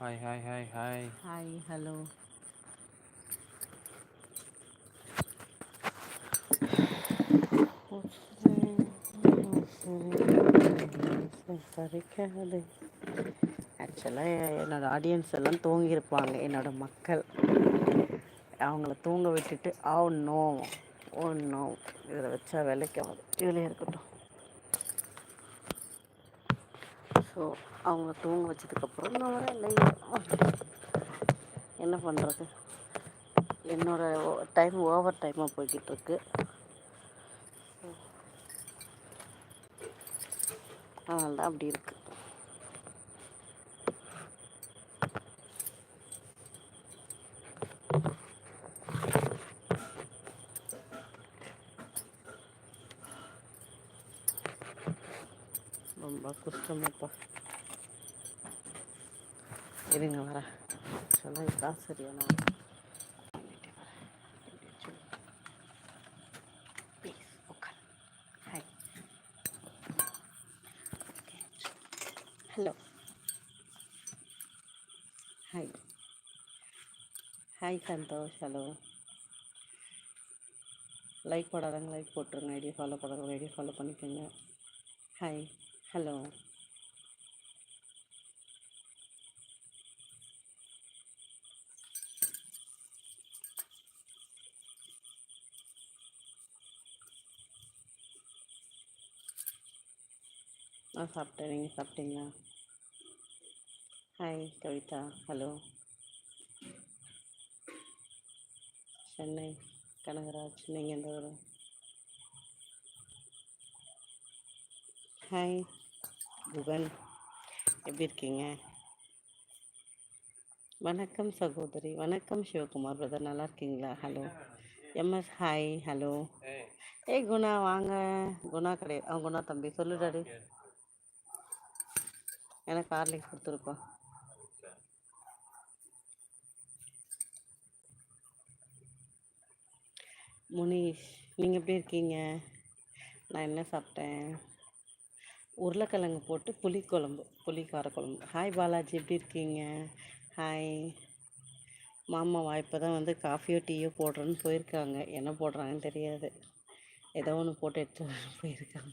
Hi hi hi hi hi hello சரிக்காது ஆக்சுவலாக என்னோடய audience எல்லாம் தூங்கியிருப்பாங்க. என்னோடய மக்கள். அவங்கள தூங்க விட்டுட்டு ஆ நோ ஓ நோ இதில் வச்சா வேலைக்கு இதில் இருக்கட்டும். ஸோ அவங்க தூங்க வச்சதுக்கப்புறம் நான் வர இல்லை. என்ன பண்ணுறது என்னோடய டைம் ஓவர் டைமாக போய்கிட்டு இருக்கு. அதனால தான் அப்படி இருக்குது ரொம்ப கஷ்டமாப்பா இருங்க வரேன் சொல்ல இதுதான் சரியான please hi hello hi hi Santhosh hello like போடாதவங்க like போட்டுருங்க ஐடியா ஃபாலோ போடாதவங்க ஐடியா ஃபாலோ பண்ணிக்கோங்க ஹாய் ஹலோ. நான் சாப்பிட்டேன். நீங்கள் சாப்பிட்டீங்களா? ஹாய் கவிதா. ஹலோ சென்னை கனகராஜ். நீங்கள் எந்த ஊர்? ஹாய் குகன் எப்படி இருக்கீங்க? வணக்கம் சகோதரி. வணக்கம் சிவகுமார் பிரதர் நல்லா இருக்கீங்களா? ஹலோ எம்எஸ் ஹாய் ஹலோ ஏய் குணா வாங்க. குணா கிடையாது. அவன் குணா தம்பி. சொல்லு டாடி. எனக்கு ஹார்லிக்ஸ் கொடுத்துருக்கோம் முனீஷ் நீங்கள் எப்படி இருக்கீங்க? நான் என்ன சாப்பிட்டேன்? உருளைக்கிழங்கு போட்டு புளிக்குழம்பு புளி காரக்குழம்பு ஹாய் பாலாஜி எப்படி இருக்கீங்க? ஹாய் மாமா வாய்ப்பை தான் வந்து காஃபியோ டீயோ போடுறேன்னு போயிருக்காங்க. என்ன போடுறாங்கன்னு தெரியாது. ஏதோ ஒன்று போட்டு எடுத்து போயிருக்காங்க.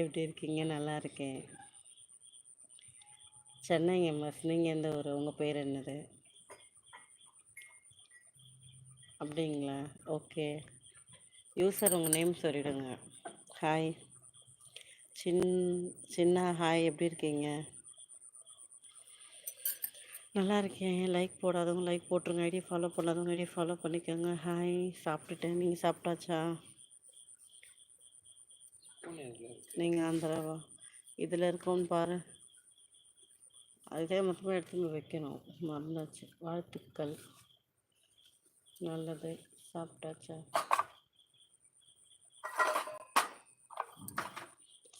எப்படி இருக்கீங்க? நல்லா இருக்கேன். சென்னைங்க மிஸ் நீங்கள் எந்த ஊர்? உங்கள் பேர் என்னது? அப்படிங்களா? ஓகே யூசர் உங்கள் நேம் சொல்லிவிடுங்க ஹாய். சின் சின்ன ஹாய். எப்படி இருக்கீங்க? நல்லா இருக்கேன். லைக் போடாதவங்க லைக் போட்டுருங்க. ஐடி ஃபாலோ பண்ணாதவங்க ஐடி ஃபாலோ பண்ணிக்கோங்க. ஹாய். சாப்பிட்டுட்டேன். நீங்கள் சாப்பிட்டாச்சா? நீங்கள் ஆந்திராவா? இதில் இருக்கோன்னு பாரு. அதே மொத்தமாக எடுத்து வைக்கணும். மறந்தாச்சு. வாழ்த்துக்கள். நல்லது. சாப்பிட்டாச்சா?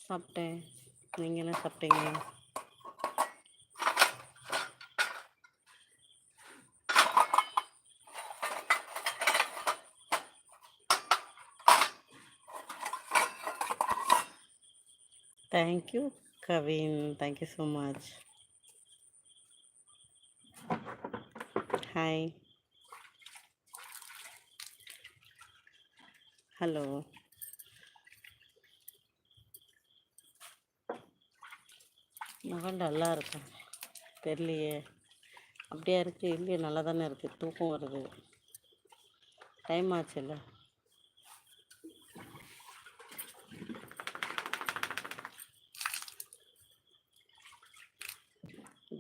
சாப்பிட்டேன். நீங்கள் என்ன சாப்பிட்டீங்க thank you Kavin thank you so much hi hello மகள் நல்லா இருக்கும் தெரியலையே. அப்படியா இருக்குது இல்லையே நல்லா தானே இருக்குது தூக்கம் வருது. டைம் ஆச்சுல்ல?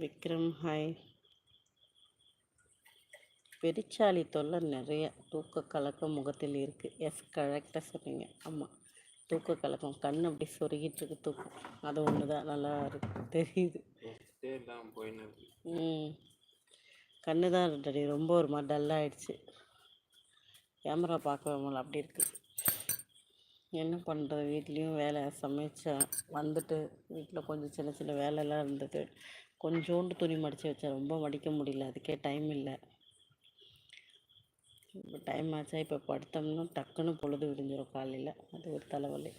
விக்ரம் ஹாய் பெருச்சாளி தொல்லை நிறைய. தூக்க கலக்கம் முகத்தில் இருக்குது எஸ் கரெக்டாக சொன்னீங்க. ஆமாம் தூக்க கலக்கம். கண் அப்படி சொருகிட்டு இருக்கு தூக்கம். அது ஒன்று தான். நல்லா இருக்கு. தெரியுது. ம். கண்ணு தான் டடி ரொம்ப ஒரு மாதிரி டல்லாகிடுச்சு கேமரா பார்க்கவே முடியல. அப்படி இருக்குது என்ன பண்ணுறது வீட்லேயும் வேலை சமைச்சேன் வந்துட்டு வீட்டில் கொஞ்சம் சின்ன சின்ன வேலைலாம் இருந்தது. கொஞ்சோண்டு துணி மடித்து வச்சேன். ரொம்ப மடிக்க முடியல. அதுக்கே டைம் இல்லை. இப்போ டைம் ஆச்சா? இப்போ படுத்தோம்னா டக்குன்னு பொழுது விடிஞ்சிடும் காலையில். அது ஒரு தலைவலி.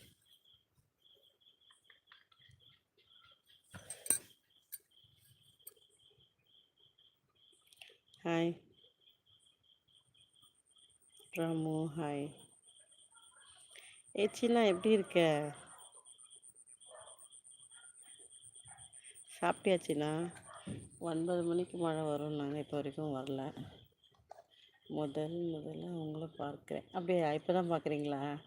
ஹாய் ரமு ஹாய் ஏ சின்னா எப்படி இருக்க? சாப்பிட்டியாச்சின்னா ஒன்பது மணிக்கு மழை வரும் நாங்கள் இப்போ வரைக்கும் வரல. முதல் முதல்ல உங்களை பார்க்குறேன். அப்படியா? இப்போ தான் பார்க்குறீங்களா?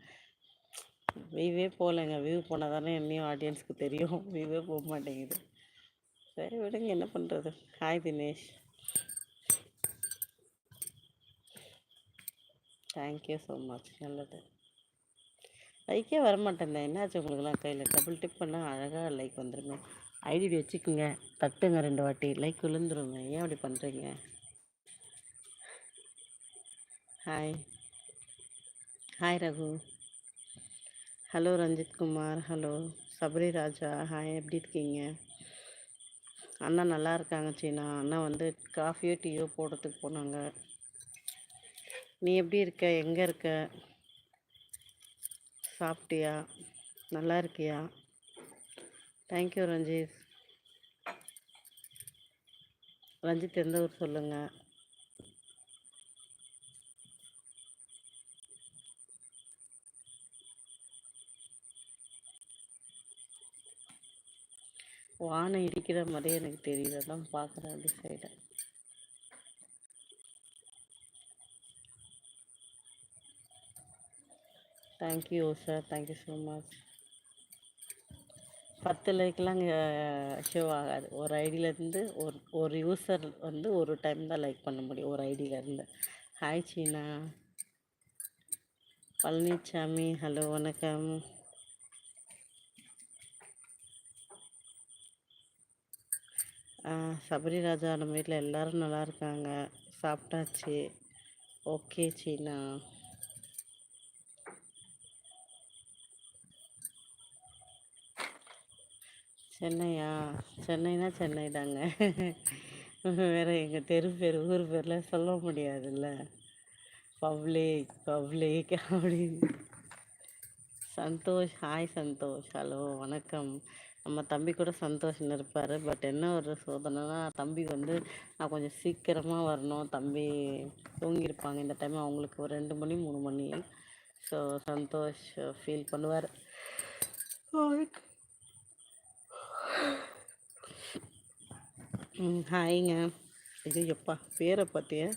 வியூவே போகலைங்க. வியூ போனால் தானே என்னையும் ஆடியன்ஸுக்கு தெரியும். வியூவே போக மாட்டேங்குது. சரி விடுங்க. என்ன பண்ணுறது hi Dinesh. Thank you so much நல்லது. லைக்கே வரமாட்டேன் என்னாச்சு உங்களுக்குலாம் கையில்? டபுள் டிப் பண்ணால் அழகாக லைக் வந்துடுங்க ஐடி வச்சுக்கோங்க. தட்டுங்க ரெண்டு வாட்டி. லைக் விழுந்துருங்க. ஏன் அப்படி பண்ணுறீங்க hi hi Raghu hello Ranjith Kumar hello Sabari Raja hi எப்படி இருக்கீங்க? அண்ணா நல்லா இருக்காங்க சீனா. அண்ணா வந்து காஃபியோ டீயோ போடுறதுக்கு போனாங்க. நீ எப்படி இருக்க? எங்கே இருக்க? சாப்பிட்டியா? நல்லா இருக்கியா? தேங்க்யூ ரஞ்சித் ரஞ்சித் எந்த ஊர் சொல்லுங்கள் வானம் இடிக்கிற மாதிரியே எனக்கு தெரியல தான் பார்க்குறேன் அப்படி சைடை thank you sir thank you so much பத்து லைக்லாம் இங்கே ஷோ ஆகாது. ஒரு ஐடியிலேருந்து ஒரு ஒரு யூசர் வந்து ஒரு டைம் தான் லைக் பண்ண முடியும். ஒரு ஐடியிலேருந்து. ஹாய் சீனா பழனிசாமி ஹலோ வணக்கம். சபரி ராஜா நம்ம வீட்டில் எல்லோரும் நல்லா இருக்காங்க. சாப்பிட்டாச்சு. ஓகே சீனா. சென்னையா? சென்னைனா சென்னை தாங்க. வேறு எங்கள் தெரு பேர் ஊர் பேர்லாம் சொல்ல முடியாதுல்ல. பப்ளிக் பப்ளிக் அப்படின்னு. சந்தோஷ் ஹாய் சந்தோஷ். ஹலோ வணக்கம். நம்ம தம்பி கூட சந்தோஷம் இருப்பார். பட் என்ன ஒரு சோதனைனா தம்பி வந்து நான் கொஞ்சம் சீக்கிரமாக வரணும். தம்பி தூங்கியிருப்பாங்க. இந்த டைம் அவங்களுக்கு ஒரு ரெண்டு மணி மூணு மணி. ஸோ சந்தோஷ் ஃபீல் பண்ணுவார். ஹாய்ங்க இது எப்பா பேரை பார்த்தியா?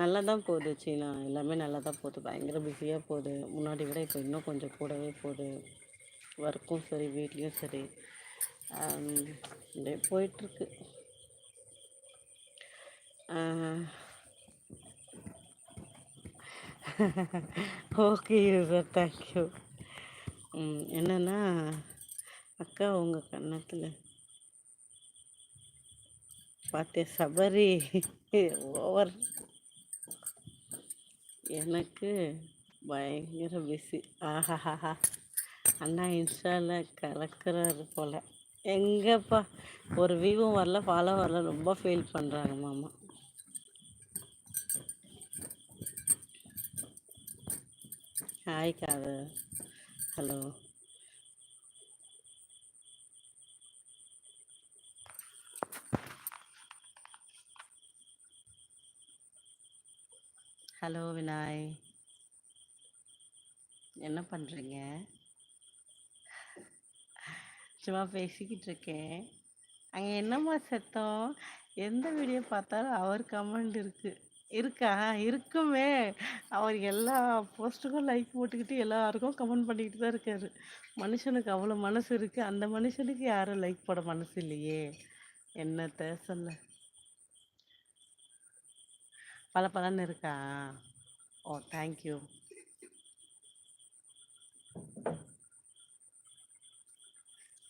நல்லா தான் போகுது சீனா. எல்லாமே நல்லா தான் போகுது. பயங்கர பிஸியாக போகுது. முன்னாடி விட இப்போ இன்னும் கொஞ்சம் கூடவே போகுது. ஒர்க்கும் சரி வீட்லேயும் சரி. அப்படியே போயிட்டுருக்கு. ஓகே சார் தேங்க்யூ என்னென்னா அக்கா உங்கள் கன்னத்தில் பார்த்தே சபரி? ஓவர் எனக்கு பயங்கர பிஸி ஆஹாஹாஹா. அண்ணா இன்ஸ்டாவில் கலக்கிறாரு போல். எங்கேப்பா? ஒரு வியூவும் வரல ஃபாலோ வரல ரொம்ப ஃபீல் பண்ணுறாங்க மாமா. ஹாய் காது ஹலோ ஹலோ வினாய் என்ன பண்ணுறீங்க சும்மா பேசிக்கிட்டு இருக்கேன் அங்கே என்னம்மா சத்தம்? எந்த வீடியோ பார்த்தாலும் அவர் கமெண்ட் இருக்குது இருக்கா? இருக்குமே. அவர் எல்லா போஸ்ட்டுக்கும் லைக் போட்டுக்கிட்டு எல்லாருக்கும் கமெண்ட் பண்ணிக்கிட்டு தான் இருக்காரு. மனுஷனுக்கு அவ்வளோ மனசு இருக்குது அந்த மனுஷனுக்கு யாரும் லைக் போட மனசு இல்லையே. என்னத்த சொல்ல? பல பலன்னு இருக்கா? ஓ தேங்க்யூ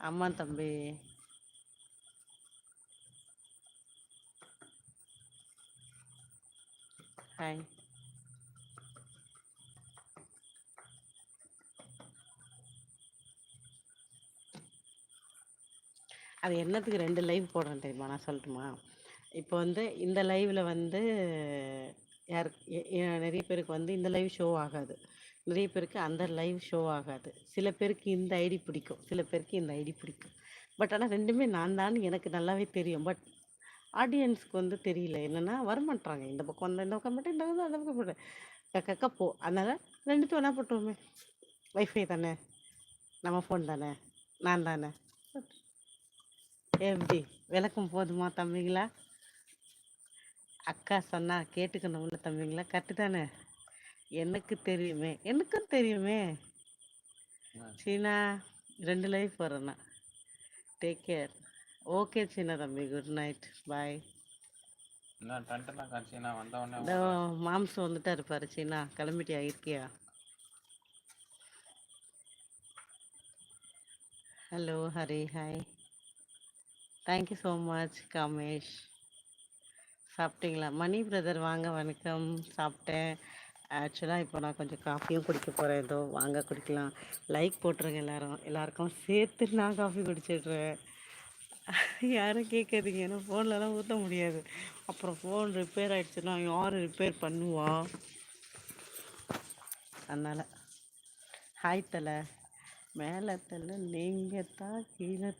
ஆமாம் தம்பி. ஹாய் அது என்னத்துக்கு ரெண்டு லைவ் போடுறேன் தெரியுமா? நான் சொல்லட்டுமா? இப்போ வந்து இந்த லைவில் வந்து யார் நிறைய பேருக்கு வந்து இந்த லைவ் ஷோ ஆகாது. நிறைய பேருக்கு அந்த லைவ் ஷோ ஆகாது. சில பேருக்கு இந்த ஐடி பிடிக்கும். சில பேருக்கு இந்த ஐடி பிடிக்கும். பட் ஆனால் ரெண்டுமே நான் தான். எனக்கு நல்லாவே தெரியும். பட் ஆடியன்ஸ்க்கு வந்து தெரியல. என்னென்னா வரமாட்டாங்க இந்த பக்கம் வந்தால் இந்த பக்கம் மட்டும் இந்த பக்கம் அந்த பக்கம் போட்டு கக்கா போ. அதனால் ரெண்டுத்தையும் வேணா போட்டுருவோமே. வைஃபை தானே? நம்ம ஃபோன் தானே? நான் தானே? எப்படி? விளக்கம் போதுமா தம்பிங்களா? அக்கா சொன்னா கேட்டுக்கணும்ல தம்பிங்களா? கரெக்டு தானே? எனக்கு தெரியுமே எனக்கும் தெரியுமே. சீனா ரெண்டு லைஃப் வரேண்ணா டேக் கேர் ஓகே சீனா தம்பி குட் நைட் பாய் மாம்சம் வந்துட்டா இருப்பாரு சீனா. கிளம்பிட்டியா இருக்கியா? Hello Hari hi thank you so much Kamesh சாப்பிட்டீங்களா? மணி பிரதர் வாங்க வணக்கம். சாப்பிட்டேன். ஆக்சுவலாக இப்போ நான் கொஞ்சம் காஃபியும் குடிக்க போகிறேன் ஏதோ வாங்க குடிக்கலாம். லைக் போட்டுருங்க எல்லோரும். எல்லாருக்கும் சேர்த்து நான் காஃபி குடிச்சிடுறேன். யாரும் கேட்காதீங்க. ஏன்னா ஃபோன்லலாம் ஊற்ற முடியாது. அப்புறம் ஃபோன் ரிப்பேர் ஆகிடுச்சுன்னா யார் ரிப்பேர் பண்ணுவா? அதனால் ஹாய் தலை. மேலே தலை நீங்கள் தான் கீழே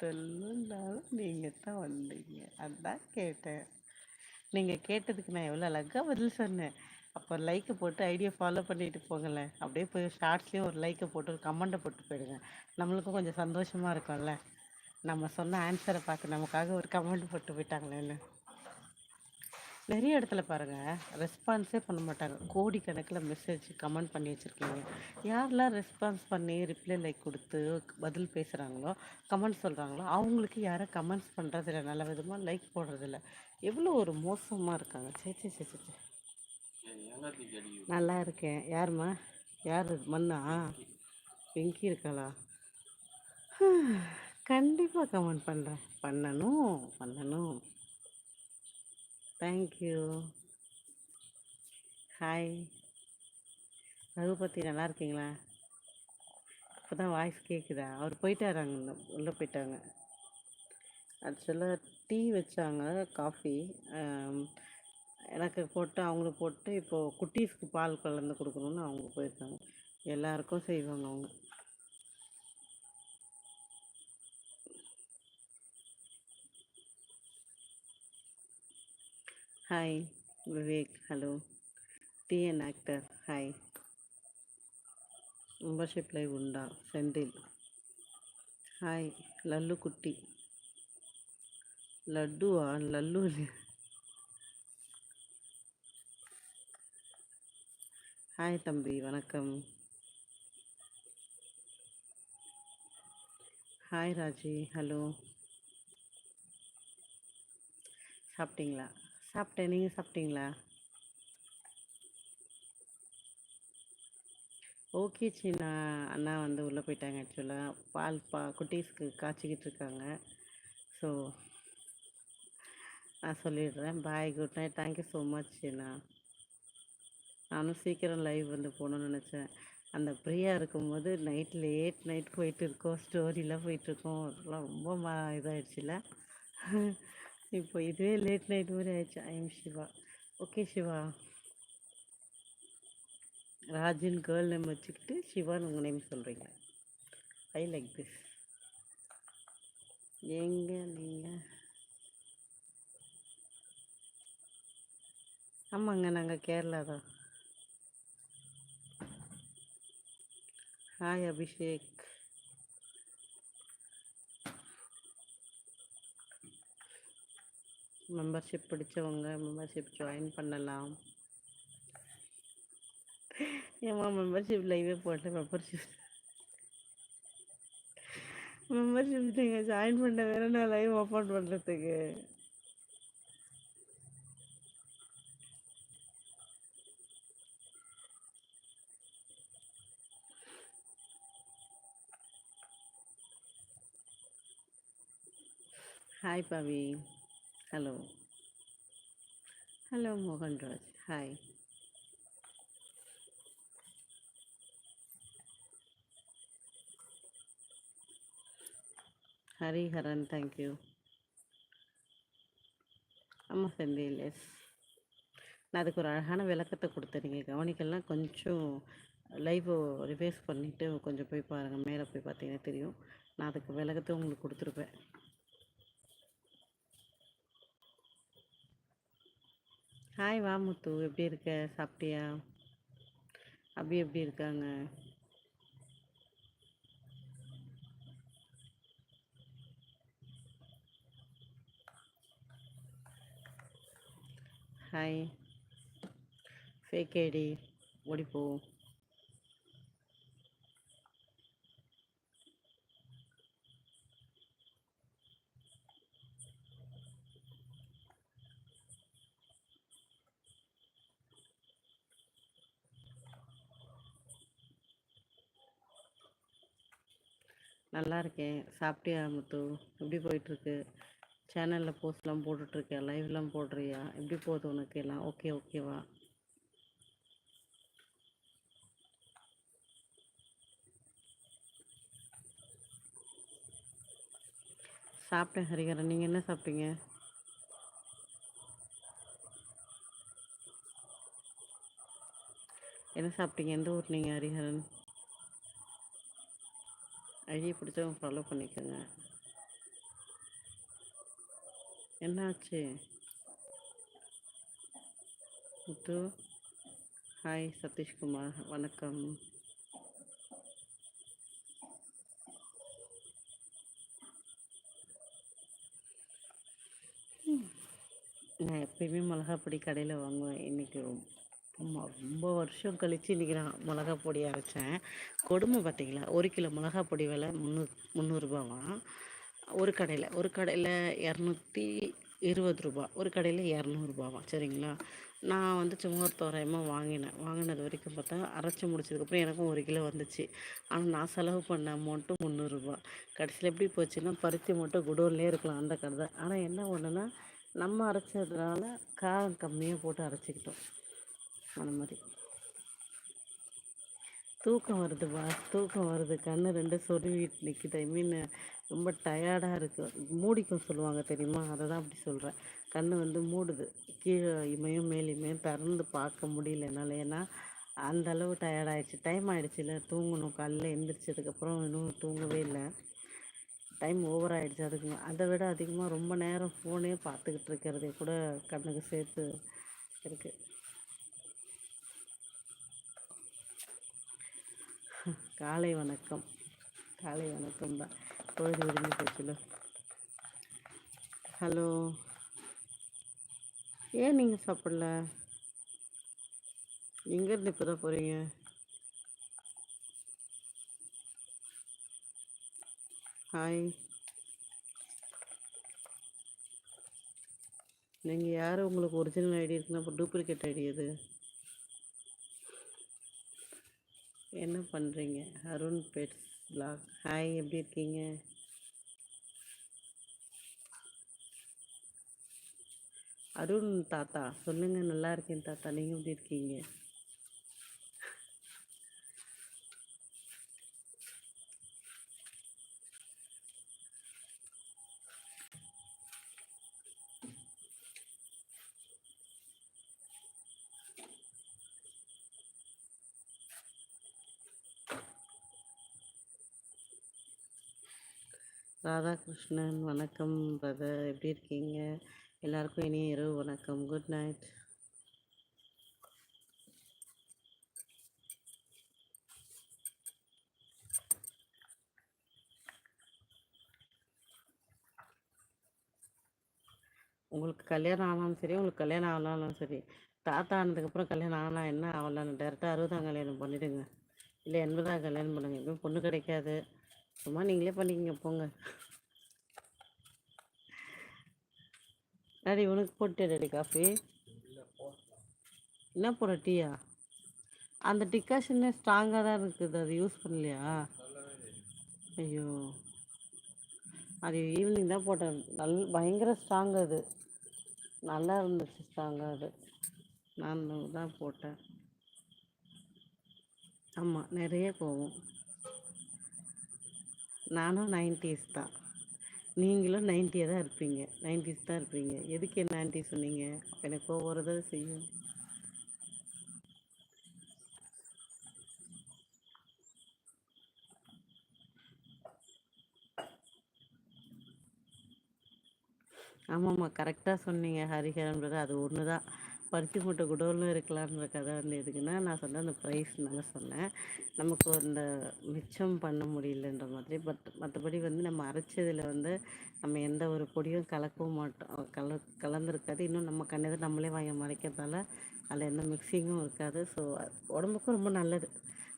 தள்ளுனாலும் நீங்கள் தான் வந்தீங்க. அதான் கேட்டேன். நீங்கள் கேட்டதுக்கு நான் எவ்வளோ அழகாக பதில் சொன்னேன். அப்போ லைக்கை போட்டு ஐடியா ஃபாலோ பண்ணிட்டு போங்களேன். அப்படியே போய் ஷார்ட்ஸ்லேயும் ஒரு லைக்கை போட்டு ஒரு கமெண்ட்டை போட்டு போயிடுங்க. நம்மளுக்கும் கொஞ்சம் சந்தோஷமாக இருக்கும்ல. நம்ம சொன்ன ஆன்சரை பார்த்து நமக்காக ஒரு கமெண்ட் போட்டு போயிட்டாங்களேன்னு. நிறைய இடத்துல பாருங்கள் ரெஸ்பான்ஸே பண்ண மாட்டாங்க. கோடிக்கணக்கில் மெசேஜ் கமெண்ட் பண்ணி வச்சுருக்கீங்க. யாரெல்லாம் ரெஸ்பான்ஸ் பண்ணி ரிப்ளை லைக் கொடுத்து பதில் பேசுகிறாங்களோ கமெண்ட் சொல்கிறாங்களோ அவங்களுக்கு யாரும் கமெண்ட்ஸ் பண்ணுறதில்ல நல்ல விதமாக லைக் போடுறதில்ல. எவ்வளோ ஒரு மோசமாக இருக்காங்க. சே சே சே சே சே. நல்லா இருக்கேன். யாரும்மா? யார்? மண்ணா பிங்கி. இருக்காளா? கண்டிப்பாக கமெண்ட் பண்ணுறேன் பண்ணணும் பண்ணணும். தேங்க்யூ ஹாய் ரகுபதி நல்லா இருக்கீங்களா? இப்போ தான் வாய்ஸ் கேட்குதா அவர் போயிட்டாராங்க உள்ளே போயிட்டாங்க. ஆக்சுவலாக டீ வச்சாங்க காஃபி. எனக்கு போட்டு அவங்களுக்கு போட்டு இப்போது குட்டீஸ்க்கு பால் கலந்து கொடுக்கணுன்னு அவங்க போயிருக்காங்க. எல்லாருக்கும் செய்வாங்க அவங்க. Hi Vivek hello TN actor hi membership live உண்டா? செந்தில் ஹாய் லல்லு குட்டி லட்டுவா லல்லு ஹாய் தம்பி வணக்கம். Hi Raji hello. சாப்பிட்டீங்களா? சாப்பிட்டேன் நீங்கள் சாப்பிட்டீங்களா? ஓகே சின்ன. அண்ணா வந்து உள்ளே போயிட்டாங்க ஆக்சுவலாக பால் பா குட்டீஸ்க்கு காய்ச்சிக்கிட்டு இருக்காங்க. ஸோ நான் சொல்லிடுறேன். Bye good night thank you so much Chinna. நானும் சீக்கிரம் லைவ் வந்து போகணுன்னு நினச்சேன். அந்த ஃப்ரீயாக இருக்கும்போது நைட் லேட் நைட் போயிட்டு இருக்கோம் ஸ்டோரிலாம் போயிட்டுருக்கோம். அதெல்லாம் ரொம்ப ம இதாகிடுச்சுல இப்போ இதுவே லேட் நைட் மாதிரி ஆயிடுச்சு. I am Siva okay Siva ராஜின் girl name வச்சுக்கிட்டு சிவான்னு உங்கள் நேம் சொல்கிறீங்க ஐ லைக் திஸ் எங்க நீங்கள் ஆமாங்க நாங்கள் கேரளா தான். ஹாய் அபிஷேக் மெம்பர்ஷிப் பிடிச்சவங்க மெம்பர்ஷிப் ஜாயின் பண்ணலாம். ஏம்மா மெம்பர்ஷிப் லைவே போட்டேன் மெம்பர்ஷிப் மெம்பர்ஷிப் நீங்கள் ஜாயின் பண்ண வேற நான் லைவ் ஓப்பன் பண்ணுறதுக்கு hi Pavi hello hello Mohanraj hi Hariharan thank you ஆமாம் செந்தில் எஸ் நான் அதுக்கு ஒரு அழகான விளக்கத்தை கொடுத்தேன். நீங்கள் கவனிக்கலாம் கொஞ்சம் லைவ் ரிவைஸ் பண்ணிவிட்டு கொஞ்சம் போய் பாருங்கள் மேலே போய் பார்த்தீங்கன்னா தெரியும். நான் அதுக்கு விளக்கத்தை உங்களுக்கு கொடுத்துருப்பேன். ஹாய் வா முத்து. எப்படி இருக்க? சாப்பிட்டியா? அப்படி எப்படி இருக்காங்க? ஹாய் ஃபேக் ஐடி ஓடிப்போ. நல்லா இருக்கேன். சாப்பிட்டியா முத்து? எப்படி போயிட்டுருக்கு? சேனலில் போஸ்ட்லாம் போட்டுட்ருக்கியா லைவ்லாம் போடுறியா? எப்படி போகுது உனக்கு எல்லாம்? ஓகே ஓகேவா சாப்பிட்டேன் ஹரிகரன் நீங்கள் என்ன சாப்பிட்டீங்க? என்ன சாப்பிட்டீங்க? எந்த ஊர் நீங்கள் ஹரிஹரன்? ஐடி பிடிச்சவங்க ஃபாலோ பண்ணிக்கோங்க. என்னாச்சு? முத்து. ஹாய் சதீஷ்குமார். வணக்கம். நான் எப்பயுமே மிளகாப் பொடி கடையில் வாங்குவேன். இன்றைக்கி ரொம்ப ரொம்ப வருஷம் கழித்து இன்றைக்கி நான் மிளகா பொடி அரைச்சேன். கொடுமை பார்த்தீங்களா? ஒரு கிலோ மிளகா பொடி விலை முந்நூறு முந்நூறுரூபாவாம் ஒரு கடையில் ஒரு கடையில் இரநூத்தி இருபது ரூபா ஒரு கடையில் இரநூறுபாவாம் சரிங்களா? நான் வந்து சும்மா ஒரு தோராயமாக வாங்கினேன். வாங்கினது வரைக்கும் பார்த்தா அரைச்சி முடிச்சதுக்கப்புறம் எனக்கும் ஒரு கிலோ வந்துச்சு. ஆனால் நான் செலவு பண்ண அமௌண்ட்டு முந்நூறுரூபா கடைசியில் எப்படி போச்சுன்னா பருத்தி மட்டும் குடோன்லேயே இருக்கலாம் அந்த கடை தான் ஆனால் என்ன ஒன்றுனா நம்ம அரைச்சதுனால காரம் கம்மியாக போட்டு அரைச்சிக்கிட்டோம். அந்த மாதிரி. தூக்கம் வருது பா. தூக்கம் வருது. கண்ணு ரெண்டு சொருவிட்டு நிற்குது ஐ மீன் ரொம்ப டயர்டாக இருக்குது மூடிக்கும் சொல்லுவாங்க தெரியுமா? அதை தான் அப்படி சொல்கிறேன் கண் வந்து மூடுது. கீழே இமையும் மேல் திறந்து பார்க்க முடியல என்னால். ஏன்னா அந்த அளவு டயர்டாயிடுச்சு டைம் ஆகிடுச்சில்ல தூங்கணும். காலையில் எந்திரிச்சதுக்கப்புறம் இன்னும் தூங்கவே இல்லை. டைம் ஓவர் ஆகிடுச்சு அதுக்கு. அதை விட அதிகமாக ரொம்ப நேரம் ஃபோனே பார்த்துக்கிட்டு இருக்கிறதே கூட கண்ணுக்கு சேர்த்து இருக்குது காலை வணக்கம். காலை வணக்கம் தான். பொழுது விடிஞ்சு போச்சுல. ஹலோ. ஏன் நீங்கள் சாப்பிடல? எங்கேருந்து இப்போ தான் போகிறீங்க ஹாய் நீங்கள் யார்? உங்களுக்கு ஒரிஜினல் ஐடி இருக்குன்னா அப்போ டூப்ளிகேட் ஐடி அது என்ன பண்ணுறீங்க அருண் பெட் பிளாக் ஹாய் எப்படி இருக்கீங்க? அருண் தாத்தா சொல்லுங்கள் நல்லா இருக்கேன் தாத்தா. நீங்கள் எப்படி இருக்கீங்க? ராதாகிருஷ்ணன் வணக்கம் பிரதர் எப்படி இருக்கீங்க? எல்லாருக்கும் இனிய இரவு வணக்கம். குட் நைட் உங்களுக்கு கல்யாணம் ஆனாலும் சரி உங்களுக்கு கல்யாணம் ஆகலாலும் சரி தாத்தா ஆனதுக்கப்புறம் கல்யாணம் ஆனால் என்ன ஆகலான்னு டேரெக்டாக அறுபதாம் கல்யாணம் பண்ணிவிடுங்க இல்லை எண்பதாம் கல்யாணம் பண்ணுங்க. எப்பயும் பொண்ணு கிடைக்காது. சும்மா நீங்களே பண்ணிக்கங்க போங்க. டாடி உனக்கு போட்டு டாடி காஃபி. என்ன போகிற டீயா? அந்த டிகாஷனே ஸ்ட்ராங்காக தான் இருக்குது அது யூஸ் பண்ணலையா? ஐயோ. அது ஈவினிங் தான் போட்டேன். நல் பயங்கர ஸ்ட்ராங் அது. நல்லா இருந்துச்சு ஸ்ட்ராங்காக அது. நான் தான் போட்டேன். ஆமாம் நிறைய போவோம் நானும் நைன்டிஸ் தான். நீங்களும் நைன்டியாக தான் இருப்பீங்க. நைன்டிஸ் தான் இருப்பீங்க. எதுக்கு என்ன ஆன்ட்டி சொன்னீங்க? எனக்கு ஒவ்வொரு தான் செய்யும். ஆமாம்மா கரெக்டாக சொன்னீங்க. ஹரிஹரன் அது ஒன்று தான் பருத்தி மூட்டை குடோல்னு இருக்கலான்ற கதை வந்து எதுக்குன்னா நான் சொன்ன அந்த ப்ரைஸ்னால சொன்னேன். நமக்கு அந்த மிச்சம் பண்ண முடியலன்ற மாதிரி. பட் மற்றபடி வந்து நம்ம அரைச்சதில் வந்து நம்ம எந்த ஒரு பொடியும் கலக்கவும் மாட்டோம். கல கலந்துருக்காது. இன்னும் நம்ம கண்ணதை நம்மளே வாங்கி மறைக்கிறதால அதில் எந்த மிக்சிங்கும் இருக்காது. ஸோ உடம்புக்கும் ரொம்ப நல்லது.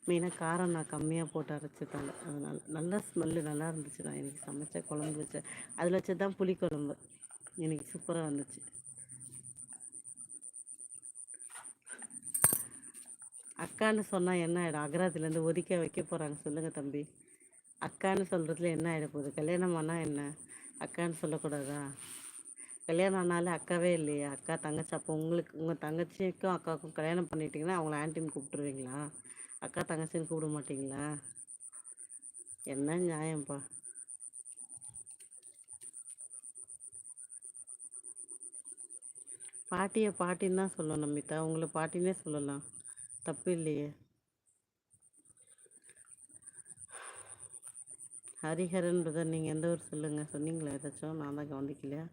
மெயினாக காரம் நான் கம்மியாக போட்டு அரைச்சதால. அதனால் நல்ல ஸ்மெல்லு நல்லா இருந்துச்சு நான் இன்றைக்கி சமைச்ச குழம்பு வச்சேன் அதில் வச்சது தான் புளிக்குழம்பு இன்றைக்கி சூப்பராக வந்துச்சு. அக்கான்னு சொன்னால் என்ன ஆகிடும் அகராத்திலேருந்து ஒதுக்க வைக்க போகிறாங்க சொல்லுங்கள் தம்பி. அக்கான்னு சொல்கிறதுல என்ன ஆகிட போகுது? கல்யாணம் ஆனால் என்ன? அக்கான்னு சொல்லக்கூடாதா? கல்யாணம் ஆனாலே அக்காவே இல்லையா. அக்கா தங்கச்சி. அப்போ உங்களுக்கு உங்கள் தங்கச்சிக்கும் அக்காவுக்கும் கல்யாணம் பண்ணிட்டீங்கன்னா அவங்கள ஆன்ட்டின்னு கூப்பிட்ருவீங்களா அக்கா தங்கச்சின்னு கூப்பிட மாட்டிங்களா? என்ன நியாயம்ப்பா பாட்டியை பாட்டின்னு தான் சொல்லணும் நமிதா உங்களை பாட்டினே சொல்லலாம். தப்பு இல்லையே ஹரிஹரன் பிரதர் நீங்கள் எந்த ஊர் சொல்லுங்கள் சொன்னீங்களா ஏதாச்சும்? நான் தான் கவனிக்கலையா?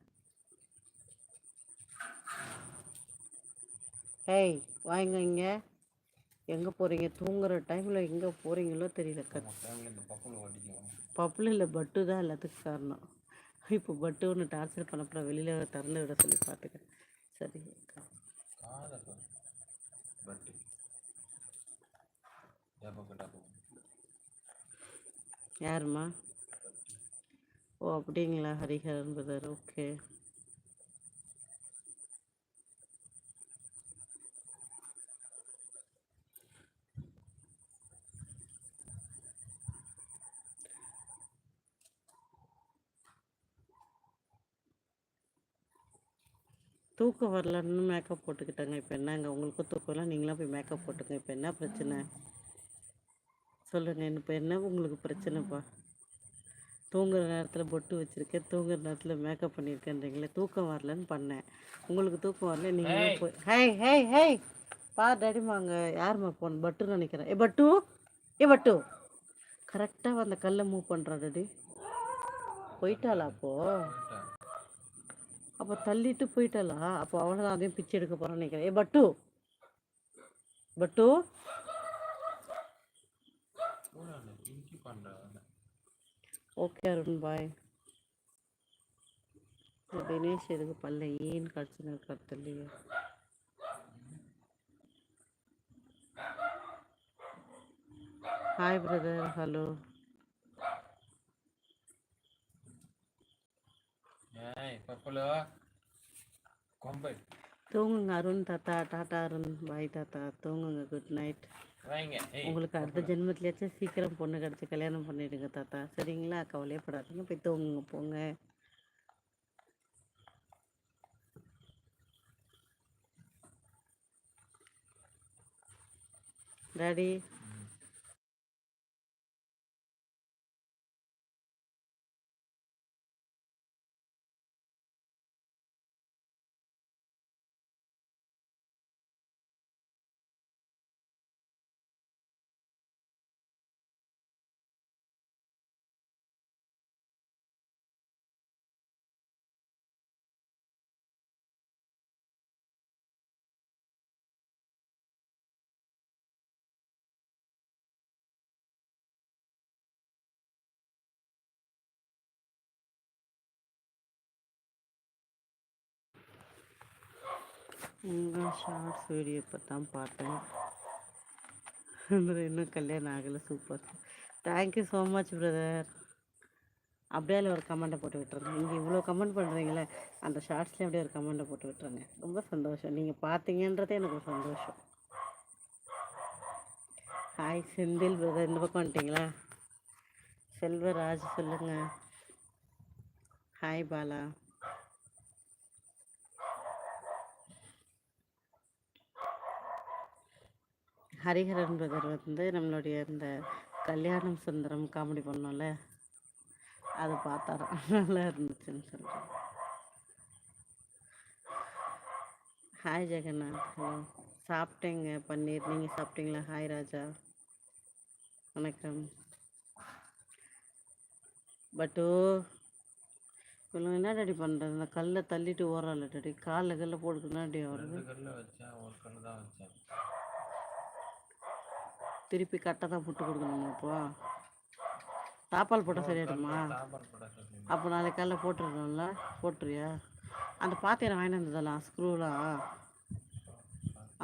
ஏய் வாங்க இங்கே. எங்கே போகிறீங்க தூங்குற டைமில் எங்கே போகிறீங்களோ தெரியல. பப்புல இல்லை பட்டு தான் எல்லாத்துக்கும் காரணம். இப்போ பட்டு ஒன்று டார்ச்சர் பண்ணப்பட வெளியில் திறந்து விட சொல்லி பார்த்துக்க சரி பட்டு. யாருமா யாரும்மா? ஓ அப்படிங்களா? ஹரிஹரன் பிரதர் ஓகே தூக்கம் வரலன்னு மேக்கப் போட்டுக்கிட்டாங்க. இப்போ என்னங்க? உங்களுக்கும் தூக்கம் இல்லை நீங்களாம் போய் மேக்கப் போட்டுங்க இப்போ என்ன பிரச்சனை? சொல்லுங்கள் இப்போ என்ன உங்களுக்கு பிரச்சனைப்பா? தூங்குற நேரத்தில் பொட்டு வச்சுருக்கேன் தூங்குற நேரத்தில் மேக்கப் பண்ணியிருக்கேன்றீங்களே தூக்கம் வரலன்னு பண்ணேன். உங்களுக்கு தூக்கம் வரல நீங்களே போய் ஹே ஹேய் ஹேய்! பா டேடிமாங்க யாரும்மா போன் பட்டுன்னு நினைக்கிறேன். ஏ பட்டு! ஏ பட்டு! கரெக்டாக அந்த கல்லை மூவ் பண்ணுறா டடி. போயிட்டாளா அப்போது அப்போ தள்ளிட்டு போயிட்டாளா? அப்போ அவ்வளோதான் அதையும் பிச்சை எடுக்க போகிறான்னு நினைக்கிறேன். ஏ பட்டு! பட்டு கூட அந்த பிங்கி பண்ணுறாங்க ஓகே அருண். பாய். தினேஷ் எதுக்கு பல்ல ஏன்னு கடிச்சுன்னு இருக்காரு தெரியலையே. ஹாய் பிரதர் ஹலோ தூங்குங்க அருண் தாத்தா டாட்டா அருண். பாய் தாத்தா. தூங்குங்க. குட் நைட் உங்களுக்கு அடுத்த ஜென்மத்திலேயாச்சும் சீக்கிரம் பொண்ணு கிடச்சி கல்யாணம் பண்ணிடுங்க தாத்தா. சரிங்களா? கவலையே படாதீங்க போய் தூங்குங்க போங்க. டாடி. உங்கள் ஷார்ட்ஸ் வீடியோ இப்போ தான் பார்த்தேன். அப்புறம் இன்னும் கல்யாணம் ஆகலை super thank you so much brother அப்படியே அதில் ஒரு கமெண்ட்டை போட்டு விட்டுருங்க. நீங்கள் இவ்வளோ கமெண்ட் பண்ணுறீங்களே அந்த ஷார்ட்ஸ்லேயே அப்படியே ஒரு கமெண்ட்டை போட்டு விட்டுருங்க. ரொம்ப சந்தோஷம். நீங்கள் பார்த்தீங்கன்றதே எனக்கு ஒரு சந்தோஷம். ஹாய் செந்தில் பிரதர் இந்த பக்கம் வந்துட்டிங்களா? செல்வராஜ் சொல்லுங்கள் ஹாய் பாலா. ஹரிஹரன் பிரதர் வந்து நம்மளுடைய இந்த கல்யாணம் சுந்தரம் காமெடி பண்ணோம்ல அது பார்த்தாராம் நல்லா இருந்துச்சுன்னு சொல்கிறேன் ஹாய் ஜெகநாத். ஹலோ சாப்பிட்டேங்க பன்னீர். நீங்கள் சாப்பிட்டீங்களா? ஹாய் ராஜா. வணக்கம். பட்டு இவங்க என்ன டாடி பண்ணுறது இந்த கல்லை தள்ளிட்டு ஓரல டாடி காலில் கல்லை போட்டுக்கணும் டாடி வருது ரெண்டு கல்ல வச்சேன் ஒரு கல்லு தான் வச்சேன் திருப்பி கட்டை தான் புட்டு கொடுக்கணுமா அப்போ? தாப்பால் போட்டால் சரியாயிடுமா? அப்போ நாளைக்கு காலைல போட்டுருக்கோம்ல போட்டுறியா? அந்த பாத்திரம் வாங்கிட்டு வந்ததெல்லாம் ஸ்க்ரூலாம்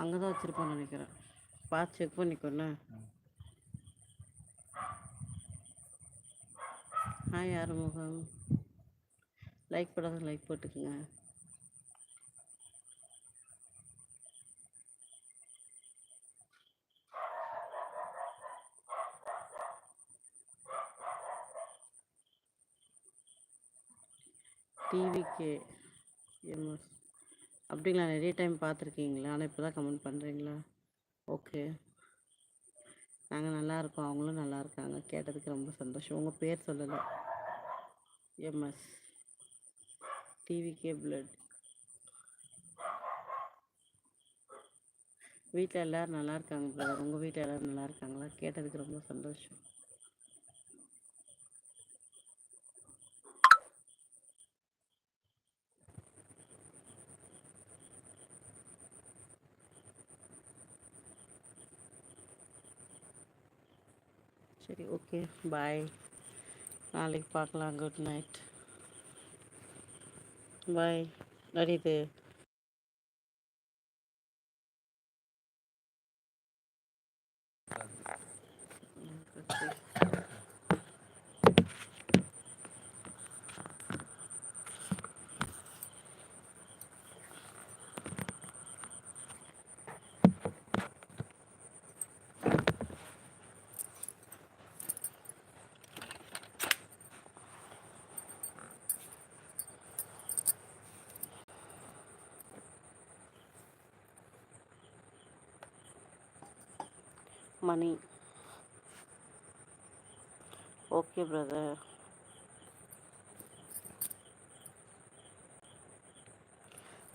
அங்கே தான் வச்சுருப்பேன்னு நினைக்கிறேன். பார்த்து செக் பண்ணிக்கோண்ணே ஹாய் ஆறுமுகம். லைக் போடாத லைக் போட்டுக்குங்க. டிவிக்கு எம்எஸ் அப்படிங்களா? நிறைய டைம் பார்த்துருக்கீங்களா? ஆனால் இப்போ தான் கமெண்ட் பண்ணுறீங்களா ஓகே நாங்கள் நல்லா இருக்கோம். அவங்களும் நல்லா இருக்காங்க. கேட்டதுக்கு ரொம்ப சந்தோஷம். உங்கள் பேர் சொல்லலை. எம்எஸ் டிவிகே பிளட் வீட்டில் எல்லோரும் நல்லா இருக்காங்க பிரதர் உங்கள் வீட்டில் எல்லோரும் நல்லா இருக்காங்களா? கேட்டதுக்கு ரொம்ப சந்தோஷம். சரி ஓகே பாய் நாளைக்கு பார்க்கலாம் குட் நைட் பாய் நடிது மணி ஓகே பிரதர்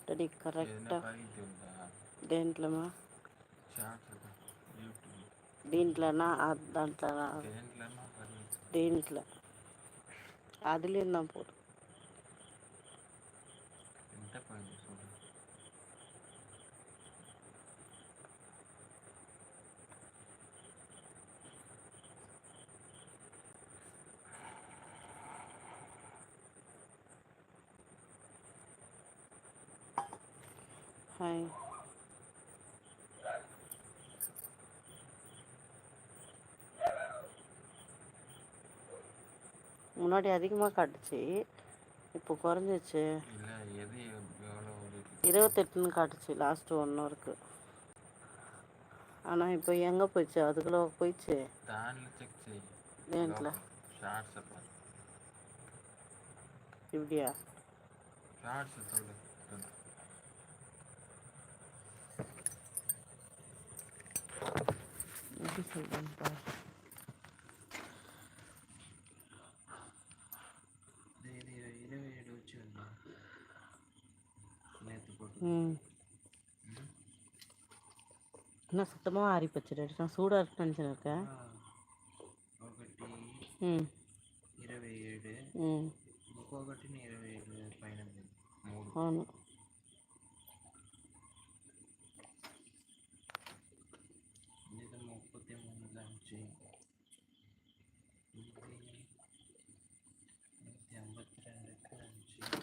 டாடி என்ன కరెక్టా పరిగెత్తి ఉందా దేంట్లోమా షార్ట్స్ యూట్యూబ్ దీంట్లోనా ఆ దాంట్లోనా దేంట్లోనో పరిగెత్తి దీంట్లో அதுலேயும் தான் பாய் முன்னாடி அதிகமாக காட்டுச்சு இப்போ குறைஞ்சிச்சு இருபத்தெட்டுன்னு காட்டுச்சு லாஸ்ட் ஒன்றும் இருக்குது ஆனால் இப்போ எங்கே போயிடுச்சு அதுக்குள்ள போயிடுச்சு. ஏன்ல இப்படியா? எப்படி சொல்கிறேன்னு பாரு ఇది ఇరవై ఏడు వచ్చి ఉందా నేతి పోటు ம் என்ன சுத்தமாக ஆறி போச்சு டாடி நான் சூடாக இருக்குன்னு நினச்சின்னு இருக்கேன் ఒకటి ம் ఇరవై ఏడు ம் ఇంకొకటి ఇరవై ఏడు పైన ఉంది. మూడు అవును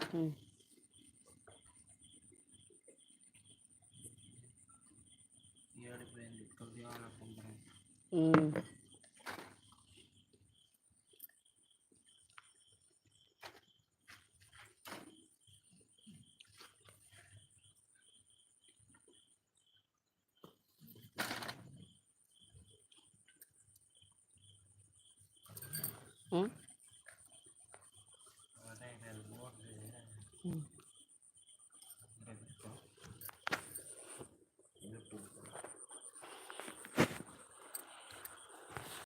లంచ్ ம்